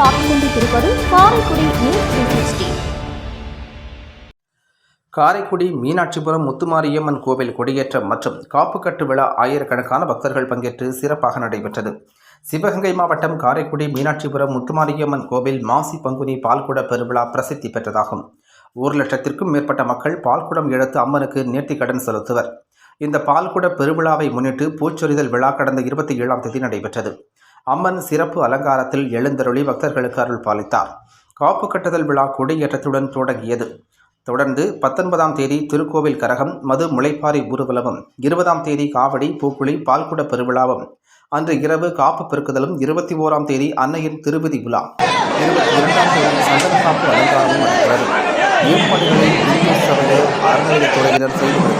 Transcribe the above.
காரைக்குடி காரைக்குடி மீனாட்சிபுரம். முத்துமாரியம்மன் கோவில் கொடியேற்றம் மற்றும் காப்புக்கட்டு விழா ஆயிரக்கணக்கான பக்தர்கள் பங்கேற்று சிறப்பாக நடைபெற்றது. சிவகங்கை மாவட்டம் காரைக்குடி மீனாட்சிபுரம் முத்துமாரியம்மன் கோவில் மாசி பங்குனி பால்குட பெருவிழா பிரசித்தி பெற்றதாகும். ஒரு லட்சத்திற்கும் மேற்பட்ட மக்கள் பால்குடம் எடுத்து அம்மனுக்கு நேர்த்திக்கடன் செலுத்துவர். இந்த பால்குட பெருவிழாவை முன்னிட்டு பூச்சொரிதல் விழா கடந்த இருபத்தி ஏழாம் தேதி நடைபெற்றது. அம்மன் சிறப்பு அலங்காரத்தில் எழுந்தருளி பக்தர்களுக்கு அருள் பாலித்தார். காப்பு கட்டுதல் விழா கொடியேற்றத்துடன் தொடங்கியது. தொடர்ந்து பத்தொன்பதாம் தேதி திருக்கோவில் கரகம் மது முளைப்பாரி ஊர்வலமும் இருபதாம் தேதி காவடி பூக்குழி பால்குட பெருவிழாவும் அன்று இரவு காப்பு பெருக்குதலும் இருபத்தி ஓராம் தேதி அன்னையின் திருவிதி விழா. இருபத்தி இரண்டாம் தேதி சந்தன காப்பு அலங்காரமும் நடைபெற்றது. ஏற்பாடுகளை இந்து அறநிலையத்துறையினர் செய்து